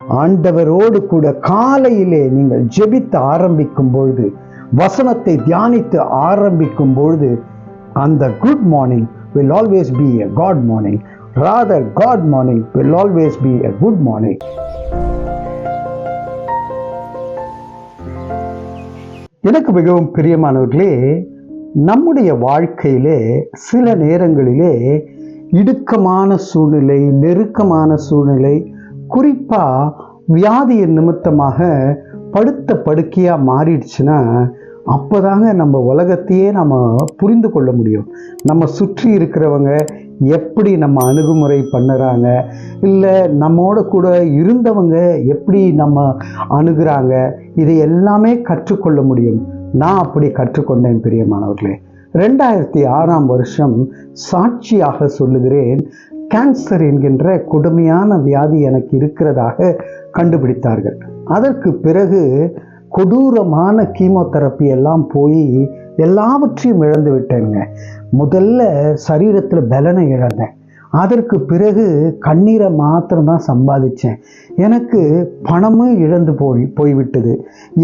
ஆண்டவரோடு கூட காலையிலே நீங்கள் ஜெபித்து ஆரம்பிக்கும் பொழுது வசனத்தை தியானித்து ஆரம்பிக்கும் பொழுது அந்த good morning will always be a God morning rather God morning will always be a good morning எனக்கு மிகவும் பிரியமானவர்களே நம்முடைய வாழ்க்கையிலே சில நேரங்களிலே இடுக்கமான சூழ்நிலை நெருக்கமான சூழ்நிலை குறிப்பா வியாதியின் நிமித்தமாக படுத்த படுக்கையா மாறிடுச்சுன்னா அப்போதாங்க நம்ம உலகத்தையே நம்ம புரிந்து கொள்ள முடியும். நம்ம சுற்றி இருக்கிறவங்க எப்படி நம்ம அணுகுமுறை பண்ணுறாங்க இல்லை நம்மோட கூட இருந்தவங்க எப்படி நம்ம அணுகுறாங்க இதை எல்லாமே கற்றுக்கொள்ள முடியும். நான் அப்படி கற்றுக்கொண்டேன் பிரியமானவர்களே. ரெண்டாயிரத்தி ஆறாம் வருஷம் சாட்சியாக சொல்லுகிறேன் கேன்சர் என்கின்ற கொடுமையான வியாதி எனக்கு இருக்கிறதாக கண்டுபிடித்தார்கள். அதற்கு பிறகு கொடூரமான கீமோதெரப்பி எல்லாம் போய் எல்லாவற்றையும் இழந்து விட்டேங்க முதல்ல சரீரத்தில் பலனை இழந்தேன். அதற்கு பிறகு கண்ணீரை மாத்திரம்தான் சம்பாதிச்சேன். எனக்கு பணமும் இழந்து போய் போய்விட்டது.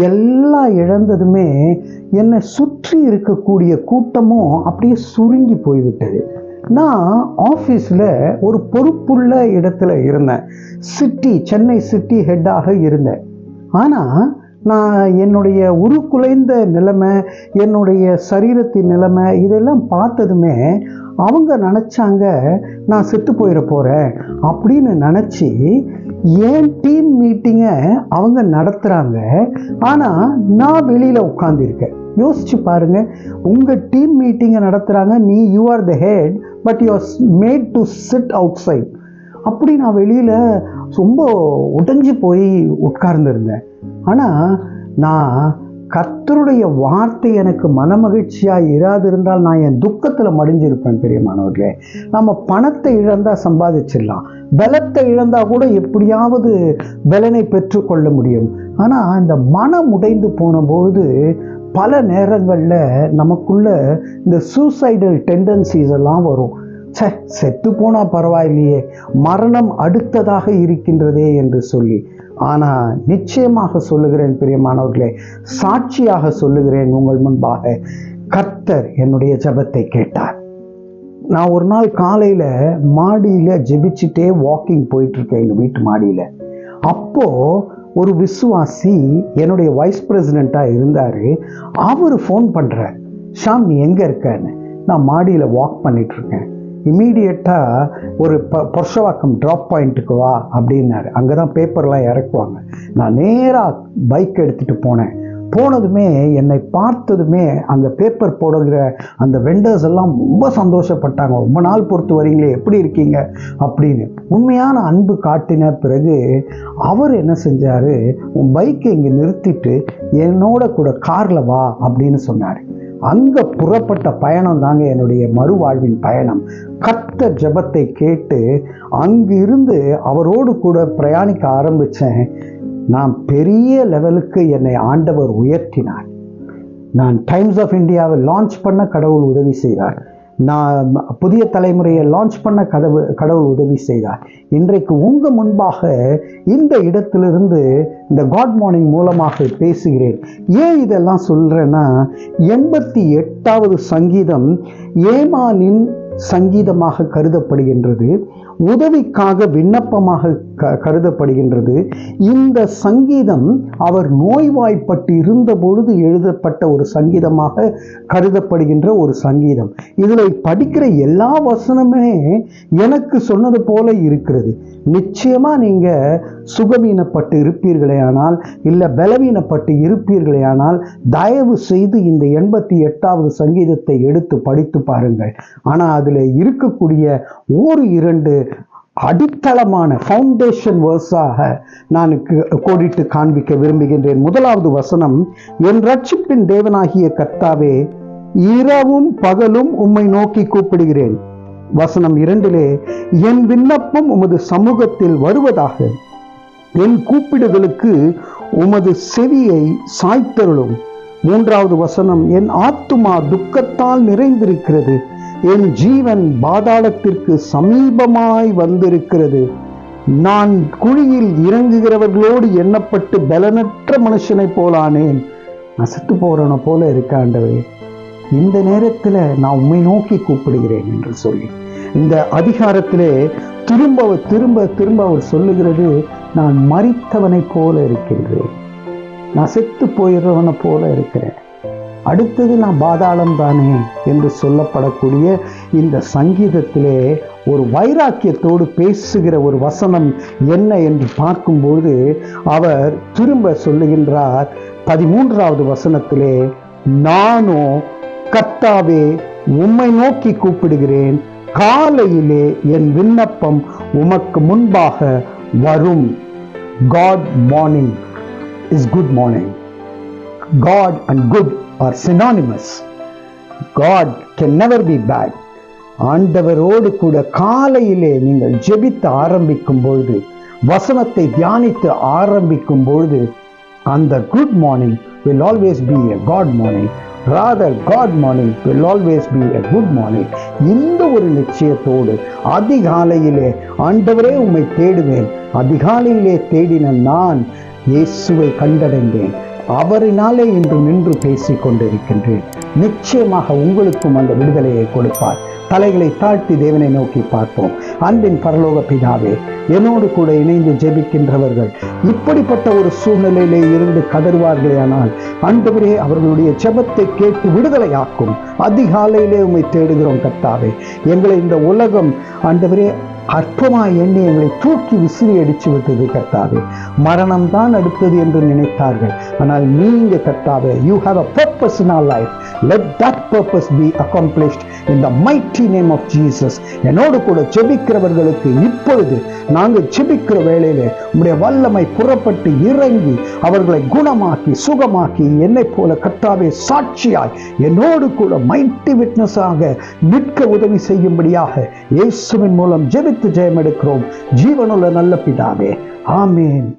எல்லாம் இழந்ததுமே என்னை சுற்றி இருக்கக்கூடிய கூட்டமும் அப்படியே சுருங்கி போய்விட்டது. நான் ஆஃபீஸில் ஒரு பொறுப்புள்ள இடத்துல இருந்தேன். சிட்டி சென்னை சிட்டி ஹெட்டாக இருந்தேன். ஆனால் நான் என்னுடைய உருக்குலைந்த நிலைமை என்னுடைய சரீரத்தின் நிலைமை இதெல்லாம் பார்த்ததுமே அவங்க நினச்சாங்க நான் செத்து போயிட போகிறேன் அப்படின்னு நினச்சி என் டீம் மீட்டிங்கை அவங்க நடத்துகிறாங்க ஆனால் நான் வெளியில் உட்காந்துருக்கேன் யோசிச்சு பாருங்க உங்கள் டீம் மீட்டிங்கை நடத்துகிறாங்க நீ you are the head but you are made to sit outside அப்படி நான் வெளியில் ரொம்ப உடைஞ்சு போய் உட்கார்ந்துருந்தேன். ஆனால் நான் கத்தருடைய வார்த்தை எனக்கு மனமகிழ்ச்சியாக இராதிருந்தால் நான் என் துக்கத்தில் மடிஞ்சிருப்பேன் பெரியமானவர்களே. நம்ம பணத்தை இழந்தால் சம்பாதிச்சிடலாம். பலத்தை இழந்தால் கூட எப்படியாவது பலனை பெற்றுக்கொள்ள முடியும். ஆனால் இந்த மனம் உடைந்து போனபோது பல நேரங்களில் நமக்குள்ள இந்த சூசைடல் டெண்டன்சிஸ் எல்லாம் வரும். சே செத்து போனால் பரவாயில்லையே. மரணம் அடுத்ததாக இருக்கின்றதே என்று சொல்லி. ஆனால் நிச்சயமாக சொல்லுகிறேன் பிரியமானவர்களே சாட்சியாக சொல்லுகிறேன் உங்கள் முன்பாக. கர்த்தர் என்னுடைய ஜபத்தை கேட்டார். நான் ஒரு நாள் காலையில் மாடியில் ஜெபிச்சுட்டே வாக்கிங் போயிட்டுருக்கேன் எங்கள் வீட்டு மாடியில். அப்போது ஒரு விசுவாசி என்னுடைய வைஸ் பிரசிடெண்ட்டாக இருந்தார். அவர் ஃபோன் பண்ணுறார் ஷாம் நீ எங்கே இருக்கன்னு? நான் மாடியில் வாக் பண்ணிகிட்ருக்கேன் இம்மீடியட்டாக ஒரு ப பொர்ஷவாக்கம் ட்ராப் பாயிண்ட்டுக்கு வா அப்படின்னாரு. அங்கே தான் பேப்பர்லாம் இறக்குவாங்க. நான் நேராக பைக் எடுத்துகிட்டு போனேன். போனதுமே என்னை பார்த்ததுமே அந்த பேப்பர் போடுகிற அந்த வெண்டர்ஸ் எல்லாம் ரொம்ப சந்தோஷப்பட்டாங்க. ரொம்ப நாள் பொறுத்து வரீங்களே எப்படி இருக்கீங்க? அப்படின்னு. உண்மையான அன்பு காட்டின பிறகு அவர் என்ன செஞ்சார்? உன் பைக்கை இங்கே நிறுத்திட்டு என்னோட கூட காரில் வா அப்படின்னு சொன்னார். அங்கே புறப்பட்ட பயணம் தாங்க என்னுடைய மறுவாழ்வின் பயணம். கத்த ஜபத்தை கேட்டு அங்கிருந்து அவரோடு கூட பிரயாணிக்க ஆரம்பித்தேன் நான் பெரிய லெவலுக்கு என்னை ஆண்டவர் உயர்த்தினார். நான் டைம்ஸ் ஆஃப் இந்தியாவை லான்ச் பண்ண கடவுள் உதவி செய்தார். நான் புதிய தலைமுறையை லான்ச் பண்ண கதவு கடவுள் உதவி செய்தார். இன்றைக்கு உங்கள் முன்பாக இந்த இடத்திலிருந்து இந்த காட் மார்னிங் மூலமாக பேசுகிறேன். ஏன் இதெல்லாம் சொல்கிறேன்னா எண்பத்தி எட்டாவது சங்கீதம் ஏமானின் சங்கீதமாக கருதப்படுகின்றது. உதவிக்காக விண்ணப்பமாக க கருதப்படுகின்றது. இந்த சங்கீதம் அவர் நோய்வாய்ப்பட்டு இருந்த பொழுது எழுதப்பட்ட ஒரு சங்கீதமாக கருதப்படுகின்ற ஒரு சங்கீதம். இதில் படிக்கிற எல்லா வசனமே எனக்கு சொன்னது போல இருக்கிறது. நிச்சயமா நீங்க சுகவீனப்பட்டு இருப்பீர்களே ஆனால் இல்லை பலவீனப்பட்டு இருப்பீர்களே ஆனால் தயவு செய்து இந்த எண்பத்தி எட்டாவது சங்கீதத்தை எடுத்து படித்து பாருங்கள். ஆனால் அதில் இருக்கக்கூடிய ஒரு இரண்டு அடித்தளமான ஃபவுண்டேஷன் வேர்ஸாக நான் கோடிட்டு காண்பிக்க விரும்புகின்றேன். முதலாவது வசனம் என் ரட்சிப்பின் தேவனாகிய கர்த்தாவே இரவும் பகலும் உம்மை நோக்கி கூப்பிடுகிறேன். வசனம் இரண்டிலே என் விண்ணப்பம் உமது சமூகத்தில் வருவதாக. என் கூப்பிடுதலுக்கு உமது செவியை சாய்த்தருளும். மூன்றாவது வசனம் என் ஆத்துமா துக்கத்தால் நிறைந்திருக்கிறது. என் ஜீவன் பாதாளத்திற்கு சமீபமாய் வந்திருக்கிறது. நான் குழியில் இறங்குகிறவர்களோடு எண்ணப்பட்டு பலனற்ற மனுஷனை போலானேன். நசத்து செத்து போறவனை போல இருக்காண்டவே இந்த நேரத்தில் நான் உம்மை நோக்கி கூப்பிடுகிறேன் என்று சொல்லி. இந்த அதிகாரத்திலே திரும்ப திரும்ப திரும்ப அவர் சொல்லுகிறது நான் மறித்தவனை போல இருக்கின்றேன் நான் போயிடுறவனை போல இருக்கிறேன். அடுத்தது நான் பாதாளம் தானே என்று சொல்லப்படக்கூடிய இந்த சங்கீதத்திலே ஒரு வைராக்கியத்தோடு பேசுகிற ஒரு வசனம் என்ன என்று பார்க்கும்போது அவர் திரும்ப சொல்லுகின்றார். பதிமூன்றாவது வசனத்திலே நானோ கர்த்தாவே உம்மை நோக்கி கூப்பிடுகிறேன். காலையிலே என் விண்ணப்பம் உமக்கு முன்பாக வரும். God morning is good morning God and good are synonymous. God can never be bad. ஆண்டவரோடு கூட காலையிலே நீங்கள் ஜெபித்து ஆரம்பிக்கும் பொழுது வசனத்தை தியானித்து ஆரம்பிக்கும் பொழுது அந்த good morning will always be a God morning rather God morning will always be a good morning இந்த ஒரு நிச்சயத்தோடு அதிகாலையிலே ஆண்டவரே உம்மை தேடுவேன் அதிகாலையிலே தேடின நான் இயேசுவை கண்டடைந்தேன் அவரினாலே இன்று நின்று பேசிக் கொண்டிருக்கின்றேன் நிச்சயமாக உங்களுக்கும் அந்த விடுதலையை கொடுப்பார். தலைகளை தாழ்த்தி தேவனை நோக்கி பார்ப்போம். அன்பின் பரலோக பிதாவே என்னோடு கூட இணைந்து ஜெபிக்கின்றவர்கள் இப்படிப்பட்ட ஒரு சூழ்நிலையிலே இருந்து கதறுவார்களே ஆனால் ஆண்டவரே அவர்களுடைய ஜெபத்தை கேட்டு விடுதலையாக்கும் அதிகாலையிலே உண்மை தேடுகிறோம் கர்த்தாவே. எங்களை இந்த உலகம் ஆண்டவரே அற்பமாய் எண்ணி எங்களை தூக்கி விசிறி அடிச்சு விட்டது கர்த்தாவே. மரணம் தான் அடுத்தது என்று நினைத்தார்கள். ஆனால் நீங்க கர்த்தாவே you have a purpose in our life let that purpose be accomplished in the mighty name of Jesus என்னோடு கூட செபிக்கிறவர்களுக்கு இப்பொழுது நாங்கள் சிபிக்கிற வேளையிலே உம்முடைய வல்லமை புறப்பட்டு இறங்கி அவர்களை குணமாக்கி சுகமாக்கி என்னை போல கர்த்தாவே சாட்சியாய் என்னோடு கூட மைட்டி விட்னஸாக நிற்க உதவி செய்யும்படியாக இயேசுவின் மூலம் ஜெபித்து ஜெயம் எடுக்கிறோம் ஜீவனுள்ள நல்ல பிதாவே. ஆமேன்.